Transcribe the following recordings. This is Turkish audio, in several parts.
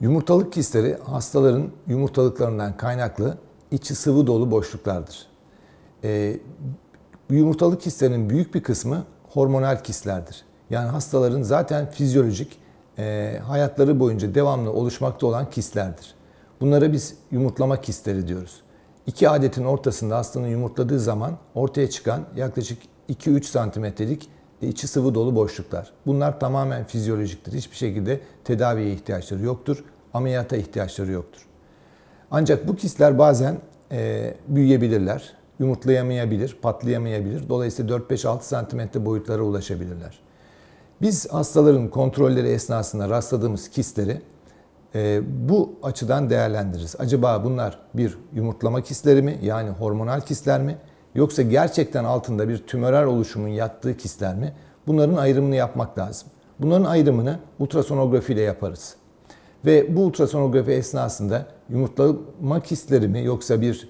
Yumurtalık kistleri hastaların yumurtalıklarından kaynaklı içi sıvı dolu boşluklardır. Ee, yumurtalık kistlerinin büyük bir kısmı hormonal kistlerdir. Yani hastaların zaten fizyolojik e, hayatları boyunca devamlı oluşmakta olan kistlerdir. Bunlara biz yumurtlama kistleri diyoruz. İki adetin ortasında hastanın yumurtladığı zaman ortaya çıkan yaklaşık 2-3 santimetrelik içi sıvı dolu boşluklar. Bunlar tamamen fizyolojiktir. Hiçbir şekilde tedaviye ihtiyaçları yoktur. Ameliyata ihtiyaçları yoktur. Ancak bu kistler bazen e, büyüyebilirler, yumurtlayamayabilir, patlayamayabilir. Dolayısıyla 4-5-6 santimetre boyutlara ulaşabilirler. Biz hastaların kontrolleri esnasında rastladığımız kistleri e, bu açıdan değerlendiririz. Acaba bunlar bir yumurtlama kistleri mi yani hormonal kistler mi yoksa gerçekten altında bir tümörer oluşumun yattığı kistler mi? Bunların ayrımını yapmak lazım. Bunların ayrımını ultrasonografi ile yaparız. Ve bu ultrasonografi esnasında yumurtlama kistleri mi yoksa bir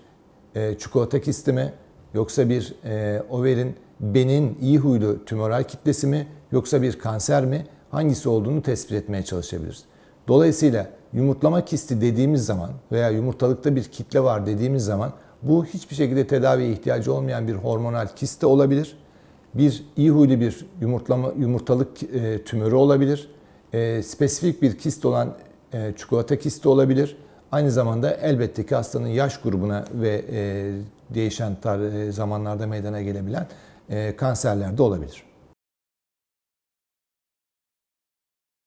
e, çikolata kisti mi yoksa bir e, overin benin iyi huylu tümöral kitlesi mi yoksa bir kanser mi hangisi olduğunu tespit etmeye çalışabiliriz. Dolayısıyla yumurtlama kisti dediğimiz zaman veya yumurtalıkta bir kitle var dediğimiz zaman bu hiçbir şekilde tedaviye ihtiyacı olmayan bir hormonal kist de olabilir. Bir iyi huylu bir yumurtlama yumurtalık e, tümörü olabilir. E, spesifik bir kist olan e, çikolata kisti olabilir. Aynı zamanda elbette ki hastanın yaş grubuna ve e, değişen tar- e, zamanlarda meydana gelebilen e, kanserler de olabilir.